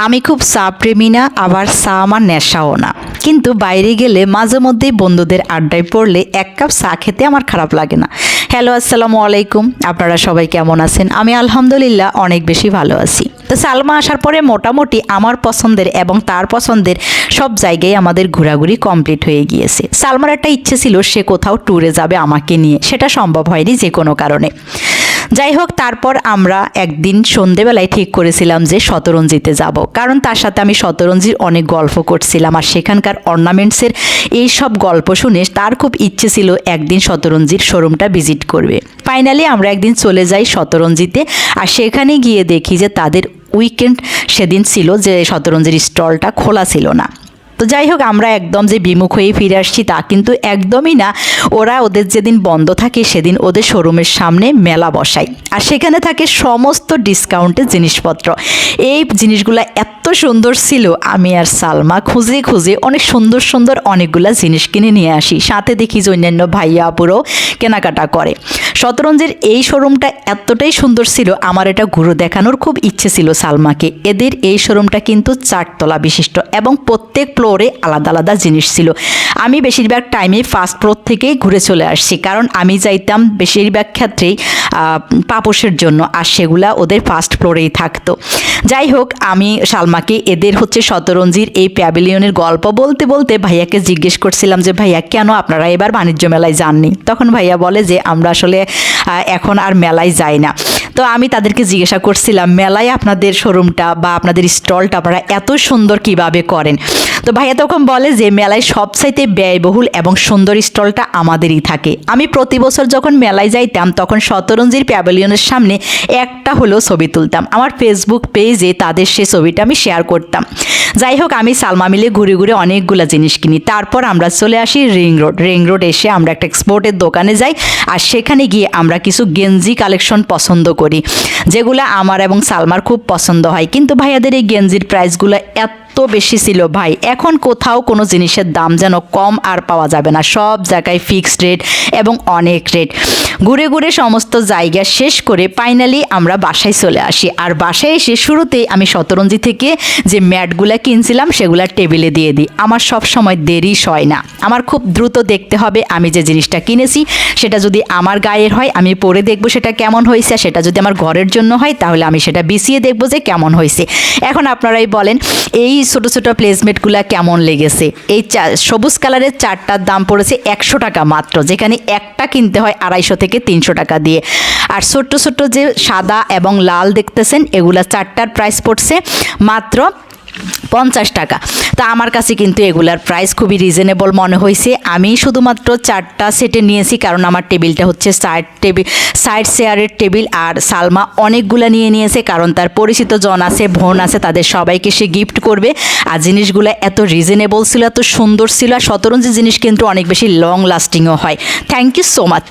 আমি খুব চা প্রেমী না, আবার চা আমার নেশাও না। কিন্তু বাইরে গেলে মাঝে মধ্যেই বন্ধুদের আড্ডায় পড়লে এক কাপ চা খেতে আমার খারাপ লাগে না। হ্যালো, আসসালামু আলাইকুম। আপনারা সবাই কেমন আছেন? আমি আলহামদুলিল্লাহ অনেক বেশি ভালো আছি। তো সালমা আসার পরে মোটামুটি আমার পছন্দের এবং তার পছন্দের সব জায়গায় আমাদের ঘোরাঘুরি কমপ্লিট হয়ে গিয়েছে। সালমার একটা ইচ্ছে ছিল, সে কোথাও ট্যুরে যাবে আমাকে নিয়ে। সেটা সম্ভব হয়নি যে কোনো কারণে। যাই হোক তারপর আমরা একদিন সন্ধেবেলায় ঠিক করেছিলাম যে শতরঞ্জিতে যাব। কারণ তার সাথে আমি শতরঞ্জির অনেক গল্প করছিলাম আর সেখানকার অর্নামেন্টসের এই সব গল্প শুনে তার খুব ইচ্ছে ছিল একদিন শতরঞ্জির শোরুমটা ভিজিট করবে। ফাইনালি আমরা একদিন চলে যাই শতরঞ্জিতে আর সেখানে গিয়ে দেখি যে তাদের উইকেন্ড সেদিন ছিল যে শতরঞ্জির স্টলটা খোলা ছিল না। তো যাই হোক, আমরা একদম যে বিমুখ হয়ে ফিরে আসছি তা কিন্তু একদমই না। ওরা ওদের যেদিন বন্ধ থাকে সেদিন ওদের শোরুমের সামনে মেলা বসায়। আর সেখানে থাকে সমস্ত ডিসকাউন্টের জিনিসপত্র। এই জিনিসগুলো এত সুন্দর ছিল, আমি আর সালমা খুঁজে খুঁজে অনেক সুন্দর সুন্দর অনেকগুলা জিনিস কিনে নিয়ে আসি। সাথে দেখি যে অন্যান্য ভাইয়া আপুরও কেনাকাটা করে। শতরঞ্জের এই শোরুমটা এতটাই সুন্দর ছিল, আমার এটা ঘুরে দেখানোর খুব ইচ্ছে ছিল সালমাকে। এদের এই শোরুমটা কিন্তু চারতলা বিশিষ্ট এবং প্রত্যেক ফ্লোরে আলাদা আলাদা জিনিস ছিল। আমি বেশিরভাগ টাইমে ফার্স্ট ফ্লোর থেকেই ঘুরে চলে আসছি, কারণ আমি যাইতাম বেশিরভাগ ক্ষেত্রেই পাপোশের জন্য, আর সেগুলা ওদের ফার্স্ট ফ্লোরেই থাকতো। যাই হোক, আমি সালমাকে এদের হচ্ছে শতরঞ্জির এই প্যাভিলিয়নের গল্প বলতে বলতে ভাইয়াকে জিজ্ঞেস করছিলাম যে, ভাইয়া, কেন আপনারা এবার বাণিজ্য মেলায় যাননি? তখন ভাইয়া বলে যে, আমরা আসলে এখন আর মেলায় যাই না। তো আমি তাদেরকে জিজ্ঞাসা করছিলাম, মেলায় আপনাদের শোরুমটা বা আপনাদের স্টলটা আপনারা এত সুন্দর কীভাবে করেন? তো ভাইয়া তখন বলে যে, মেলায় সবচাইতে ব্যয়বহুল এবং সুন্দর স্টলটা আমাদেরই থাকে। আমি প্রতি বছর যখন মেলায় যাইতাম, তখন শতরঞ্জির প্যাভিলিয়নের সামনে একটা হলেও ছবি তুলতাম। আমার ফেসবুক পেজে তাদের সে ছবিটা আমি শেয়ার করতাম। যাই হোক, আমি সালমা মিলে ঘুরে ঘুরে অনেকগুলো জিনিস কিনি। তারপর আমরা চলে আসি রিং রোড। রিং রোড এসে আমরা একটা এক্সপোর্টের দোকানে যাই আর সেখানে গিয়ে আমরা কিছু গেঞ্জি কালেকশন পছন্দ করি, যেগুলো আমার এবং সালমার খুব পছন্দ হয়। কিন্তু ভাইয়াদের এই গেঞ্জির প্রাইসগুলো এত বেশি ছিল ভাই। এখন কোথাও কোনো জিনিসের দাম যেন কম আর পাওয়া যাবে না। সব জায়গায় ফিক্সড রেট এবং অনেক রেট ঘুরে ঘুরে সমস্ত জায়গা শেষ করে ফাইনালি আমরা বাসায় চলে আসি। আর বাসায় এসে শুরুতেই আমি শতরঞ্জি থেকে যে ম্যাটগুলো কিনছিলাম, সেগুলো টেবিলে দিয়ে দিই। আমার সব সময় দেরি সয় না। আমার খুব দ্রুত দেখতে হবে আমি যে জিনিসটা কিনেছি, সেটা যদি আমার গায়ের হয়, আমি পরে দেখব সেটা কেমন হয়েছে। সেটা যদি আমার ঘরের জন্য হয়, তাহলে আমি সেটা বিছিয়ে দেখব যে কেমন হয়েছে। এখন আপনারাই বলেন, এই ছোটো ছোট প্লেসমেন্টগুলা কেমন লেগেছে? এই সবুজ কালারের চারটার দাম পড়েছে একশো টাকা মাত্র, যেখানে একটা কিনতে হয় আড়াইশো থেকে তিনশো টাকা দিয়ে। আর ছোট্ট ছোট্ট যে সাদা এবং লাল দেখতেছেন, এগুলা চারটার প্রাইস পড়ছে মাত্র পঞ্চাশ টাকা। তা আমার কাছে কিন্তু এগুলার প্রাইস খুবই রিজনেবল মনে হয়েছে আমি শুধুমাত্র চারটা সেটে নিয়েছি, কারণ আমার টেবিলটা হচ্ছে সাইড টেবিল সাইড চেয়ারের টেবিল আর সালমা অনেকগুলো নিয়ে নিয়েছে, কারণ তার পরিচিত জন আছে, বোন আছে, তাদের সবাইকে সে গিফট করবে। আর জিনিসগুলো এত রিজনেবল ছিল, এত সুন্দর ছিল, আর শতরঞ্জি জিনিস কিন্তু অনেক বেশি লং লাস্টিংও হয়। Thank you so much